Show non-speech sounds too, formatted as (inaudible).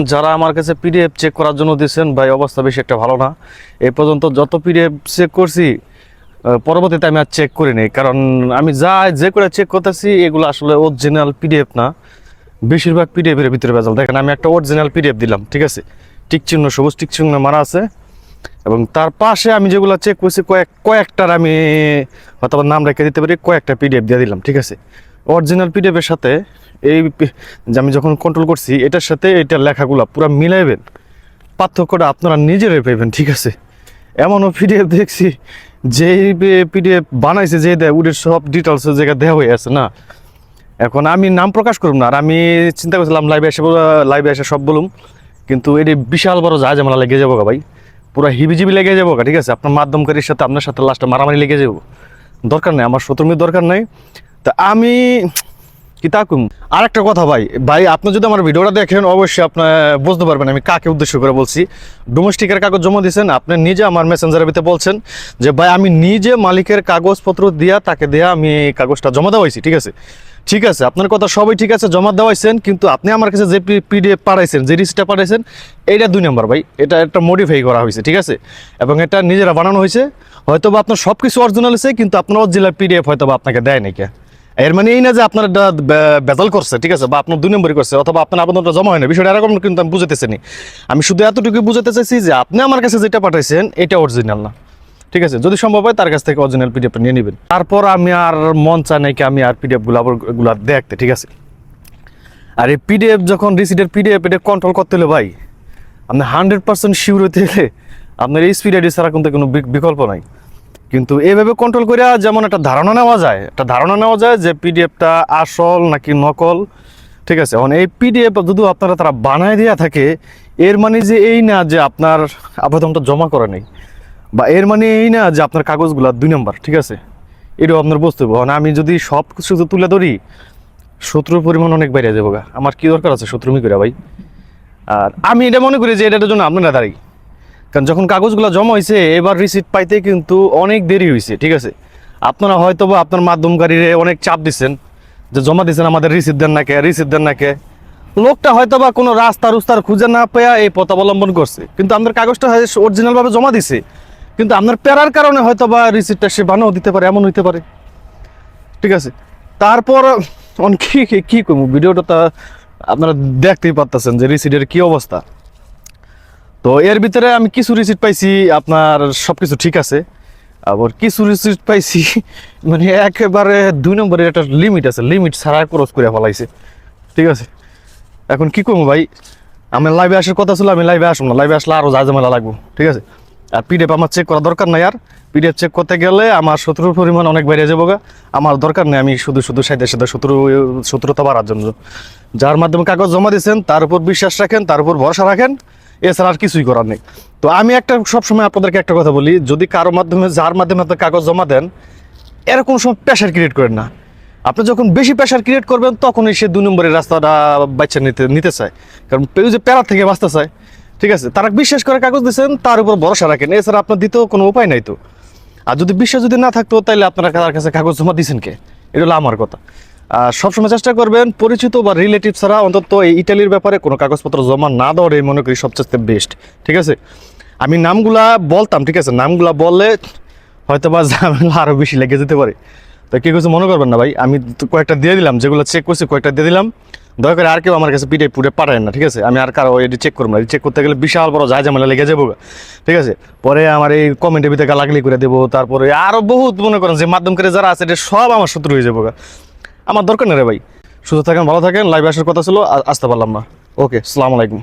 যারা আমার কাছে পিডিএফ চেক করার জন্য দিয়েছেন, ভাই, অবস্থা বেশি একটা ভালো না। এই পর্যন্ত যত পিডিএফ চেক করছি পরবর্তীতে আমি আর চেক করিনি কারণ আমি যা, যে করে চেক করতেছি, এগুলো আসলে অরিজিনাল পিডিএফ না। বেশিরভাগ পিডিএফ এর ভিতরে ভেজাল। দেখেন, আমি একটা অরিজিনাল পিডিএফ দিলাম, ঠিক আছে? টিক চিহ্ন, সবুজ টিক চিহ্ন মারা আছে। এবং তার পাশে আমি যেগুলো চেক করছি, কয়েক, কয়েকটার আমি হয়তো নাম রেখে দিতে পারি, কয়েকটা পিডিএফ দিয়ে দিলাম, ঠিক আছে? অরিজিনাল পিডিএফ এর সাথে এই যে আমি যখন কন্ট্রোল করছি, এটার সাথে এটার লেখাগুলো পুরো মিলাইবেন। পার্থক্যটা আপনারা নিজেরাই পাইবেন, ঠিক আছে? এমনও পিডিএফ দেখছি, যেই পিডিএফ বানাইছে যে দেয় উডের সব ডিটেলস জায়গা দেওয়া হয়ে আছে, না? এখন আমি নাম প্রকাশ করব না, আর আমি চিন্তা করছিলাম লাইভে এসে লাইভে এসে সব বলুম, কিন্তু এটি বিশাল বড় যা যেমন লেগে যাব ভাই। পুরো হিবিজিবি লেগে যাব ঠিক আছে? আপনার মাধ্যমকারীর সাথে, আপনার সাথে লাস্টে মারামারি লেগে যাব। দরকার নেই, আমার শত্রুমির দরকার নেই। তা আমি কি তাকুম আর একটা কথা ভাই ভাই আপনি যদি আমার ভিডিওটা দেখেন, অবশ্যই আপনি বুঝতে পারবেন আমি কাকে উদ্দেশ্য করে বলছি। ডোমেস্টিকের কাগজ জমা দিয়েছেন, আপনি নিজে আমার মেসেঞ্জারের ভিতরে বলছেন যে, ভাই, আমি নিজে মালিকের কাগজপত্র দিয়া তাকে দেয়া আমি কাগজটা জমা দেওয়াইছি, ঠিক আছে? ঠিক আছে, আপনার কথা সবই ঠিক আছে, জমা দেওয়াইছেন, কিন্তু আপনি আমার কাছে যে পিডিএফ পাঠাইছেন, যে রিসিটটা পাঠাইছেন, এইটা দুই নম্বর ভাই, এটা একটা মডিফাই করা হয়েছে, ঠিক আছে? এবং এটা নিজেরা বানানো হয়েছে হয়তো বা আপনার সব কিছু অরিজিনাল আছে, কিন্তু আপনার অরিজিনাল পিডিএফ হয়তো বা আপনাকে দেয় নাকি এর মানে এই না যে আপনার বে- বেজাল করছে, ঠিক আছে? বা আপনার দুই নম্বরই করছে, অথবা আপনার আবেদনটা জমা হয় না বিষয়টা এরকম কিন্তু আমি বুঝাতেছি। আমি শুধু এতটুকু বুঝাতে চাইছি যে আপনি আমার কাছে যেটা পাঠাইছেন, এটা অরিজিনাল না। ঠিক আছে? যদি সম্ভব হয় তার কাছ থেকে অরিজিনাল পিডিএফ নিয়ে নেবেন। তারপর আমি আর মন চাই নাকি আমি আর পিডিএফগুলো আবার এগুলো দেখতে, ঠিক আছে? আর এই পিডিএফ যখন রিসিটের পিডিএফ এটা কন্ট্রোল করতে হলে ভাই, আপনি হান্ড্রেড পার্সেন্ট শিওর হতে গেলে আপনার এই স্পিড আইডি ছাড়া কিন্তু কোনো বিক- বিকল্প নাই। কিন্তু এইভাবে কন্ট্রোল করে যেমন একটা ধারণা নেওয়া যায়, একটা ধারণা নেওয়া যায় যে পিডিএফটা আসল নাকি নকল, ঠিক আছে? এখন এই পিডিএফ যদি আপনারা তারা বানায় দেওয়া থাকে, এর মানে যে এই না যে আপনার আবেদনটা জমা করে নেই, বা এর মানে এই না যে আপনার কাগজগুলো দুই নম্বর, ঠিক আছে? এটাও আপনার বুঝতে হবে। আমি যদি সব কিছু তুলে ধরি, শত্রুর পরিমাণ অনেক বেড়ে যাব। আমার কি দরকার আছে শত্রু শত্রুমি করে ভাই? আর আমি এটা মনে করি যে এটার জন্য আপনারা দাঁড়াই কারণ যখন কাগজগুলো জমা হয়েছে এবার রিসিট পাইতে কিন্তু অনেক দেরি হয়েছে ঠিক আছে? আপনারা হয়তো বা আপনার মাধ্যমকারীরে অনেক চাপ দিচ্ছেন যে জমা দিচ্ছেন আমাদের রিসিট দেন না কে রিসিট দেন না কে। লোকটা হয়তো বা কোনো রাস্তা রুস্তার খুঁজে না পেয়া এই পথ অবলম্বন করছে। কিন্তু আপনার কাগজটা অরিজিনাল ভাবে জমা দিছে। কিন্তু আপনার প্যারার কারণে হয়তো বা রিসিটটা সে বানাও দিতে পারে, এমন হইতে পারে। ঠিক আছে? তারপর, অন কি, কি- কি করব ভিডিওটা তা আপনারা দেখতেই পারতেছেন যে রিসিটের কি অবস্থা। তো এর ভিতরে আমি কিছু রিসিট পাইছি, আপনার সব কিছু ঠিক আছে। আবার কিছু রিসিট পাইছি (laughs) মানে একেবারে দুই নম্বরের একটা লিমিট আছে লিমিট ছাড়া ক্রস করে ফেলাইছে। ঠিক আছে? এখন কি করব ভাই? আমি লাইভে আসার কথা ছিল, আমি লাইভে আসব না। লাইভে আসলে আরও যা ঝামেলা লাগবো, ঠিক আছে? আর পিডিএফ আমার চেক করা দরকার নাই আর। পিডিএফ চেক করতে গেলে আমার শত্রুর পরিমাণ অনেক বেড়ে যাব। আমার দরকার নেই আমি শুধু শুধু সাথে সাথে শত্রু, শত্রুতা বাড়ার জন্য। যার মাধ্যমে কাগজ জমা দিয়েছেন, তার উপর বিশ্বাস রাখেন, তার উপর ভরসা রাখেন। এছাড়া আর কিছুই করার নেই। তো আমি একটা সবসময় আপনাদেরকে একটা কথা বলি, যদি কারও মাধ্যমে, যার মাধ্যমে আপনি কাগজ জমা দেন এরকম সময় প্রেশার ক্রিয়েট করেন না। আপনি যখন বেশি প্রেশার ক্রিয়েট করবেন, তখনই সে দুই নম্বরের রাস্তাটা বাচ্চা নিতে নিতে চায়। কারণ যে প্যারা থেকে বাঁচতে চায়, ঠিক আছে? তারা বিশ্বাস করে কাগজ দিচ্ছেন তার উপর ভরসা রাখেন। এছাড়া আপনার দিতেও কোনো উপায় নাই তো। আর যদি বিশ্বাস যদি না থাকতো তাহলে আপনারা তার কাছে কাগজ জমা দিয়েছেন কে? এটা হলো আমার কথা। সবসময় চেষ্টা করবেন পরিচিত বা রিলেটিভ ছাড়া অন্তত এই ইটালির ব্যাপারে কোনো কাগজপত্র জমা না দেওয়ার এই মনে করি সবচেয়ে বেস্ট ঠিক আছে? আমি নামগুলা বলতাম, ঠিক আছে? নামগুলা বললে হয়তো বা ঝামেলা আরও বেশি লেগে যেতে পারে। তো কেউ কিছু মনে করবেন না ভাই, আমি কয়েকটা দিয়ে দিলাম, যেগুলো চেক করছি কয়েকটা দিয়ে দিলাম। দয়া করে আর কেউ আমার কাছে পিঠে পুড়ে পাঠায় না, ঠিক আছে? আমি আর কারও এটি চেক করব না চেক করতে গেলে বিশাল বড় যা ঝামেলা লেগে যাব। ঠিক আছে? পরে আমার এই কমেন্টের ভিতরে গালাগালি করে দেবো, তারপরে আরও বহুত মনে করেন যে মাধ্যম করে যারা আছে এটা সব আমার শত্রু হয়ে যাব। আমার দরকার নেই রে ভাই। সুস্থ থাকেন, ভালো থাকেন লাইভ আসার কথা ছিল আসতে পারলাম না। ওকে সালাম আলাইকুম।